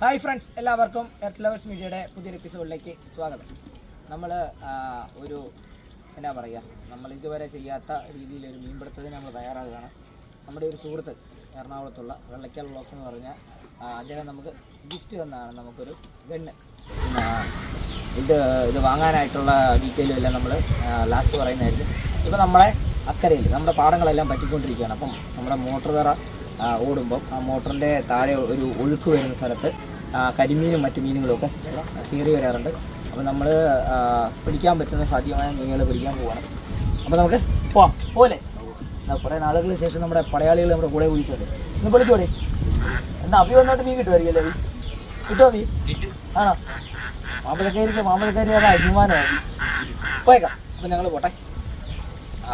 Hi friends എല്ലാവർക്കും earth lovers മീഡിയയുടെ പുതിയൊരു എപ്പിസോഡിലേക്ക് സ്വാഗതം. നമ്മൾ ഒരു എന്നാ പറയുക നമ്മൾ ഇതുവരെ ചെയ്യാത്ത രീതിയിൽ ഒരു മീൻപിടുത്തത്തിന് നമ്മൾ തയ്യാറാകുകയാണ്. നമ്മുടെ ഒരു സുഹൃത്ത് എറണാകുളത്തുള്ള വെള്ളയ്ക്കൽ ബ്ലോക്സ് എന്ന് പറഞ്ഞ ആ, അദ്ദേഹം നമുക്ക് ഗിഫ്റ്റ് തന്നാണ്. നമുക്കൊരു ഗണ്ണ്. ഇത് ഇത് വാങ്ങാനായിട്ടുള്ള ഡീറ്റെയിലും എല്ലാം നമ്മൾ ലാസ്റ്റ് പറയുന്നതായിരിക്കും. ഇപ്പോൾ നമ്മളെ അക്കരയിൽ നമ്മുടെ പാടങ്ങളെല്ലാം പറ്റിക്കൊണ്ടിരിക്കുകയാണ്. അപ്പം നമ്മുടെ മോട്ടോർ തറ ഓടുമ്പം ആ മോട്ടറിന്റെ താഴെ ഒരു ഒഴുക്ക് വരുന്ന സ്ഥലത്ത് കരിമീനും മറ്റു മീനുകളൊക്കെ കയറി വരാറുണ്ട്. അപ്പോൾ നമ്മൾ പിടിക്കാൻ പറ്റുന്ന സാധ്യമായ മീനുകൾ പിടിക്കാൻ പോവാണ്. അപ്പോൾ നമുക്ക് പോവാം. പോലെ കുറേ നാളുകൾക്ക് ശേഷം നമ്മുടെ പടയാളികൾ നമ്മുടെ കൂടെ കൂടിയിട്ടുണ്ട്. ഇന്ന് വിളിച്ചോടെ. എന്നാ അഭി വന്നോട്ട് മീൻ കിട്ടുമായിരിക്കും അല്ലേ കിട്ടുമോ അഭി ആണോ? മാമ്പഴക്കാരിക്ക് മാമ്പഴക്കാരി അത് അഭിമാനമാണ് പോയേക്കാം. അപ്പം ഞങ്ങൾ പോട്ടെ.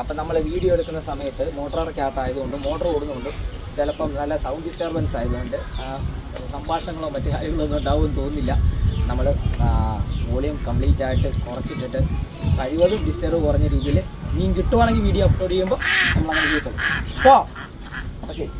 അപ്പം നമ്മൾ വീഡിയോ എടുക്കുന്ന സമയത്ത് മോട്ടോറക്കകത്തായതുകൊണ്ട് മോട്ടോർ ഓടുന്നുണ്ട്. ചിലപ്പം നല്ല സൗണ്ട് ഡിസ്റ്റർബൻസ് ആയതുകൊണ്ട് സംഭാഷണങ്ങളോ മറ്റു കാര്യങ്ങളോ ഒന്നും ഉണ്ടാവുമെന്ന് തോന്നുന്നില്ല. നമ്മൾ വോളിയം കംപ്ലീറ്റ് ആയിട്ട് കുറച്ചിട്ടിട്ട് കഴിവതും ഡിസ്റ്റർബ് കുറഞ്ഞ രീതിയിൽ മീൻ കിട്ടുവാണെങ്കിൽ വീഡിയോ അപ്ലോഡ് ചെയ്യുമ്പോൾ നമ്മൾ അങ്ങനെ ചെയ്യത്തുള്ളൂ. അപ്പോൾ അപ്പോൾ ശരി.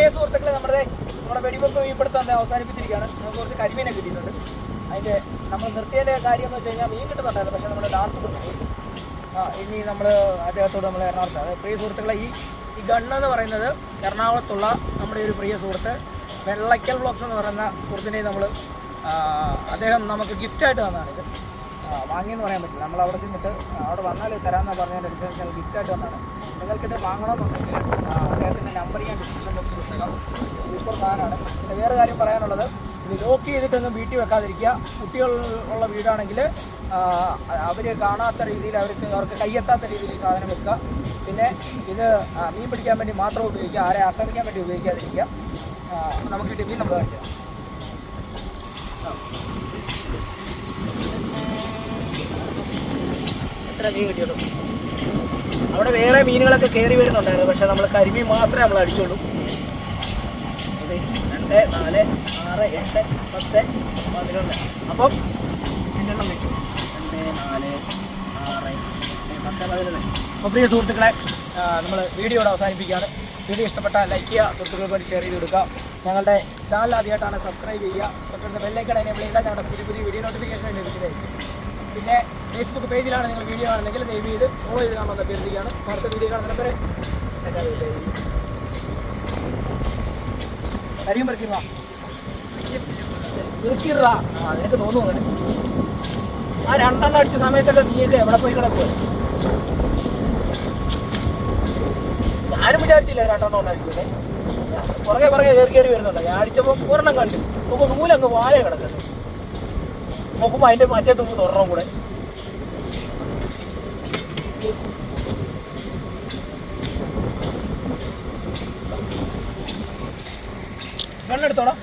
പ്രിയ സുഹൃത്തുക്കളെ നമ്മുടെ നമ്മുടെ വെടിവെപ്പ് മീൻപിടുത്തം അവസാനിപ്പിച്ചിരിക്കുകയാണ്. നമുക്ക് കുറച്ച് കരിമീനെ കിട്ടിയിട്ടുണ്ട്. അതിന്റെ നമ്മൾ നിർത്തിയതിന്റെ കാര്യം എന്ന് വെച്ച് കഴിഞ്ഞാൽ മീൻ കിട്ടുന്നുണ്ടായിരുന്നു പക്ഷേ നമ്മൾ ഡാർക്ക് കൊണ്ടുപോയി. ആ ഇനി നമ്മൾ അദ്ദേഹത്തോട് നമ്മൾ എറണാകുളത്ത് അതായത് പ്രിയ സുഹൃത്തുക്കളെ ഈ ഈ ഗണ്ണ് എന്ന് പറയുന്നത് എറണാകുളത്തുള്ള നമ്മുടെ ഒരു പ്രിയ സുഹൃത്ത് വെള്ളയ്ക്കൽ ബ്ലോക്സ് എന്ന് പറയുന്ന സുഹൃത്തിനെ നമ്മൾ അദ്ദേഹം നമുക്ക് ഗിഫ്റ്റായിട്ട് തന്നതാണ് ഇത്. വാങ്ങിയെന്ന് പറയാൻ പറ്റില്ല. നമ്മൾ അവിടെ ചെന്നിട്ട് അവിടെ വന്നാൽ തരാമെന്ന് പറഞ്ഞതിന്റെ അനുസരിച്ച് ഗിഫ്റ്റായിട്ട് വന്നതാണ് നിങ്ങൾക്കിത് വാങ്ങണമെന്നുണ്ടെങ്കിൽ അദ്ദേഹത്തിന്റെ നമ്പർ ഞാൻ സൂപ്പർ സാധനമാണ് പിന്നെ വേറെ കാര്യം പറയാനുള്ളത്. ഇത് ലോക്ക് ചെയ്തിട്ടൊന്നും വീട്ടിൽ വെക്കാതിരിക്കുക. കുട്ടികൾ ഉള്ള വീടാണെങ്കിൽ അവർ കാണാത്ത രീതിയിൽ അവർക്ക് അവർക്ക് കയ്യെത്താത്ത രീതിയിൽ സാധനം വെക്കുക. പിന്നെ ഇത് മീൻ പിടിക്കാൻ വേണ്ടി മാത്രം ഉപയോഗിക്കുക. ആരെ ആക്രമിക്കാൻ വേണ്ടി ഉപയോഗിക്കാതിരിക്കുക. നമുക്ക് കിട്ടിയ മീൻ നമ്മൾ കാണിച്ചു കിട്ടിയുള്ളൂ. അവിടെ വേറെ മീനുകളൊക്കെ കയറി വരുന്നുണ്ടായിരുന്നു. പക്ഷെ നമ്മൾ കരിമീൻ മാത്രമേ നമ്മൾ അടിച്ചുള്ളൂ. രണ്ട് നാല് ആറ് എട്ട് പത്ത് പതിനൊന്ന്. അപ്പം രണ്ടെണ്ണം വെച്ചു. രണ്ട് നാല് ആറ് എട്ട് പത്ത് പതിനൊന്ന്. അപ്പോൾ പ്രിയ സുഹൃത്തുക്കളെ നമ്മൾ വീഡിയോയുടെ അവസാനിപ്പിക്കുകയാണ്. വീഡിയോ ഇഷ്ടപ്പെട്ട ലൈക്ക് ചെയ്യുക സുഹൃത്തുക്കൾക്ക് ഷെയർ ചെയ്ത് കൊടുക്കുക. ഞങ്ങളുടെ ചാനൽ ആദ്യമായിട്ടാണ് സബ്സ്ക്രൈബ് ചെയ്യുക. തൊട്ടടുത്ത് ബെല്ലൈക്കൺ എനേബിൾ ചെയ്താൽ ഞങ്ങളുടെ പുതിയ പുതിയ വീഡിയോ നോട്ടിഫിക്കേഷൻ ലഭിക്കുന്നതായിരിക്കും. പിന്നെ ഫേസ്ബുക്ക് പേജിലാണ് നിങ്ങൾ വീഡിയോ കാണുന്നെങ്കിൽ ദയവ് ചെയ്ത് ഫോളോ ചെയ്ത് കാണുമെന്ന് അഭ്യർത്ഥിക്കുകയാണ്. അടുത്ത വീഡിയോ കാണുന്ന പേര് കരിയും പറിക്കുക ഇറുക്കിറാ ആ നിനക്ക് തോന്നുന്നു ആ രണ്ടെണ്ണം അടിച്ച സമയത്തൊക്കെ നീയൊക്കെ എവിടെ പോയി കിടക്കുക ഞാനും വിചാരിച്ചില്ല രണ്ടെണ്ണം ഉണ്ടായിരിക്കും പുറകെ പുറകെ കയറി കയറി വരുന്നുണ്ട്. ഞാൻ അടിച്ചപ്പോൾ ഒരെണ്ണം കണ്ടു. നോക്കുമ്പോൾ നൂലങ്ങ് വാഴ കിടക്കുന്നു. നോക്കുമ്പോൾ അതിന്റെ മറ്റേ തുമ്പ് തുറണം കൂടെ. വെള്ളം എടുത്തോളാം.